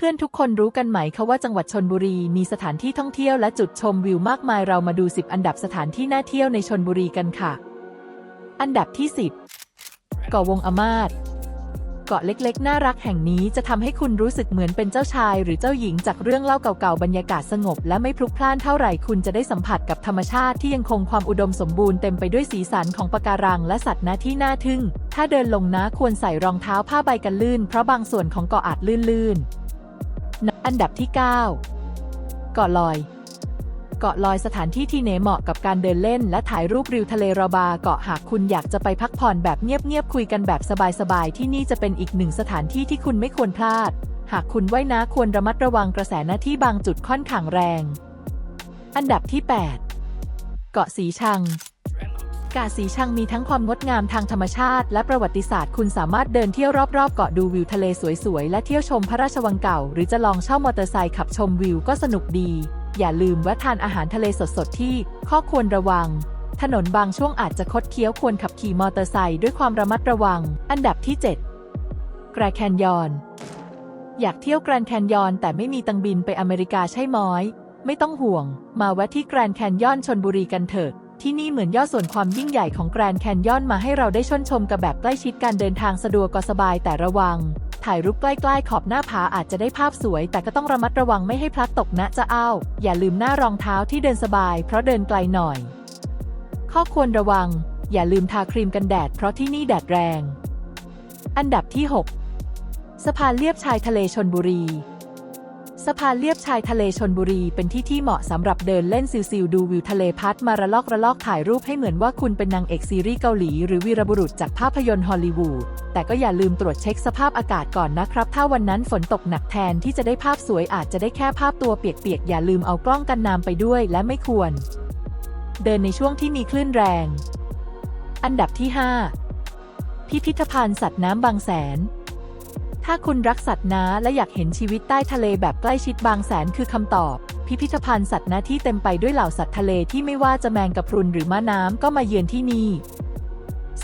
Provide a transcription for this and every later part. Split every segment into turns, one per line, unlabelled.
พื่อนๆทุกคนรู้กันไหมคะว่าจังหวัดชนบุรีมีสถานที่ท่องเที่ยวและจุดชมวิวมากมายเรามาดู 10 อันดับสถานที่น่าเที่ยวในชนบุรีกันค่ะ อันดับที่ 10 เกาะวงอามาศเกาะเล็กๆ น่ารักแห่งนี้จะทำให้คุณรู้สึกเหมือนเป็นเจ้าชาย หรือเจ้าหญิงจากเรื่องเล่าเก่าๆ บรรยากาศสงบ และไม่พลุกพล่านเท่าไหร่คุณจะได้สัมผัสกับธรรมชาติที่ยังคงความอุดมสมบูรณ์เต็มไปด้วยสีสันของปะการังและสัตว์นะที่น่าทึ่ง ถ้าเดินลงนะควรใส่รองเท้าผ้าใบกันลื่น เพราะบางส่วนของเกาะอาจลื่นๆ อันดับที่ 9 เกาะลอย เกาะลอยสถานที่ที่เนเหมาะกับการเดินเล่น และถ่ายรูปริวทะเลระบาเกาะหากคุณอยากจะไปพักผ่อนแบบเงียบๆคุยกันแบบสบายๆที่นี่จะเป็นอีกหนึ่งสถานที่ที่คุณไม่ควรพลาด หากคุณว่ายน้ำควรระมัดระวังกระแสน้ำที่บางจุดค่อนข้างแรง อันดับที่ 8 เกาะสีชัง กาะสีชังมีทั้งความงดงามทางธรรมชาติ และประวัติศาสตร์ คุณสามารถเดินเที่ยวรอบๆ เกาะดูวิวทะเลสวยๆ และเที่ยวชมพระราชวังเก่า หรือจะลองเช่ามอเตอร์ไซค์ขับชมวิวก็สนุกดี อย่าลืมแวะทานอาหารทะเลสดๆ ที่ข้อควรระวัง ถนนบางช่วงอาจจะคดเคี้ยวควรขับขี่มอเตอร์ไซค์ด้วยความระมัดระวัง อันดับที่ 7 แกรแคนยอน อยากเที่ยวแกรนแคนยอนแต่ไม่มีตังบินไปอเมริกาใช่ม้อยไม่ต้องห่วง มาแวะที่แกรนแคนยอนชนบุรีกันเถอะ ที่นี่เหมือนย่อส่วนความยิ่งใหญ่ของแกรนด์แคนยอนมาให้เราได้ชนชมกับแบบใกล้ชิดการเดินทางสะดวกก็สบายแต่ระวัง ถ่ายรูปใกล้ๆขอบหน้าผาอาจจะได้ภาพสวย แต่ก็ต้องระมัดระวังไม่ให้พลัดตกนะจะอ้าวอย่าลืมหน้ารองเท้าที่เดินสบาย เพราะเดินไกลหน่อย ข้อควรระวัง อย่าลืมทาครีมกันแดด เพราะที่นี่แดดแรง อันดับที่ 6 สะพานเลียบชายทะเลชนบุรี สะพานเลียบชายทะเลชนบุรีเป็นที่ที่เหมาะสำหรับเดินเล่นซิลๆดูวิวทะเลพัดมาระลอกระลอกถ่ายรูปให้เหมือนว่าคุณเป็นนางเอกซีรีส์เกาหลีหรือวีรบุรุษจากภาพยนตร์ฮอลลีวูดแต่ก็อย่าลืมตรวจเช็คสภาพอากาศก่อนนะครับ ถ้าวันนั้นฝนตกหนักแทนที่จะได้ภาพสวยอาจจะได้แค่ภาพตัวเปียกๆอย่าลืมเอากล้องกันน้ำไปด้วยและไม่ควร เดินในช่วงที่มีคลื่นแรง อันดับที่ 5 พิพิธภัณฑ์สัตว์น้ำบางแสน ถ้าคุณรักสัตว์น้าและอยากเห็นชีวิตใต้ทะเลแบบใกล้ชิดบางแสนคือคำตอบ พิพิธภัณฑ์สัตว์น้าที่เต็มไปด้วยเหล่าสัตว์ทะเลที่ไม่ว่าจะแมงกะพรุนหรือม้าน้ำก็มาเยือนที่นี่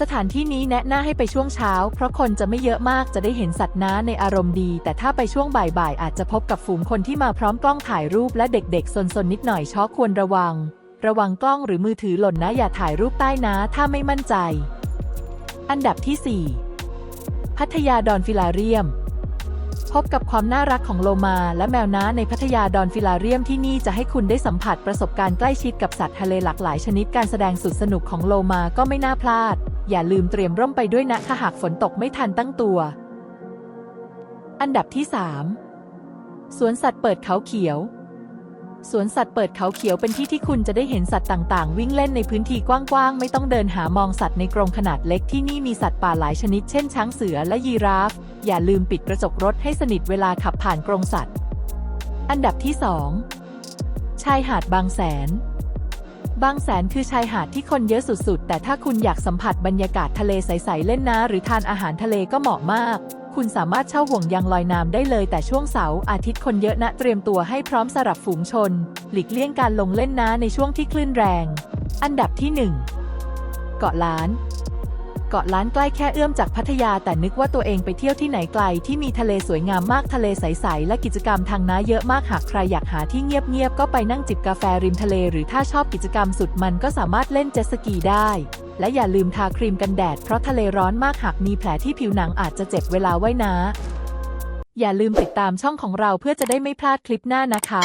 สถานที่นี้แนะนำให้ไปช่วงเช้า เพราะคนจะไม่เยอะมากจะได้เห็นสัตว์น้าในอารมณ์ดี แต่ถ้าไปช่วงบ่ายๆ อาจจะพบกับฝูงคนที่มาพร้อมกล้องถ่ายรูปและเด็กๆซนๆนิดหน่อยช็อกควรระวัง ระวังกล้องหรือมือถือหล่นนะอย่าถ่ายรูปใต้น้าถ้าไม่มั่นใจ อันดับที่ 4 พัทยาดอนฟิลาเรียม พบกับความน่ารักของโลมาและแมวน้าในพัทยาดอนฟิลาเรียมที่นี่จะให้คุณได้สัมผัสประสบการณ์ใกล้ชิดกับสัตว์ทะเลหลากหลายชนิดการแสดงสุดสนุกของโลมาก็ไม่น่าพลาด อย่าลืมเตรียมร่มไปด้วยนะถ้าหากฝนตกไม่ทันตั้งตัว อันดับที่ 3 สวนสัตว์เปิดเขาเขียว สวนสัตว์เปิดเขาเขียวเป็นที่ที่คุณจะได้เห็นสัตว์ต่างๆ วิ่งเล่นในพื้นที่กว้างๆ ไม่ต้องเดินหามองสัตว์ในกรงขนาดเล็กที่นี่มีสัตว์ป่าหลายชนิดเช่นช้างเสือและยีราฟ อย่าลืมปิดกระจกรถให้สนิทเวลาขับผ่านกรงสัตว์ อันดับที่ 2 ชายหาดบางแสน บางแสนคือชายหาดที่คนเยอะสุดๆ แต่ถ้าคุณอยากสัมผัสบรรยากาศทะเลใสๆเล่นน้ำหรือทานอาหารทะเลก็เหมาะมาก คุณสามารถเช่าห่วงยางลอยน้ำได้เลยแต่ช่วงเสาร์อาทิตย์คนเยอะนะเตรียมตัวให้พร้อมสำหรับฝูงชน หลีกเลี่ยงการลงเล่นน้ำในช่วงที่คลื่นแรง อันดับที่ 1 เกาะล้าน เกาะล้านใกล้แค่เอื้อมจากพัทยาแต่นึกว่าตัวเองไปเที่ยวที่ไหนไกลที่มีทะเลสวยงามมากทะเลใสๆและกิจกรรมทางน้าเยอะมากหากใครอยากหาที่เงียบๆก็ไปนั่งจิบกาแฟริมทะเล หรือถ้าชอบกิจกรรมสุดมันก็สามารถเล่นเจ็ตสกีได้ และอย่าลืมทาครีมกันแดด เพราะทะเลร้อนมากหากมีแผลที่ผิวหนังอาจจะเจ็บเวลาว่ายน้ำอย่าลืมติดตามช่องของเราเพื่อจะได้ไม่พลาดคลิปหน้านะคะ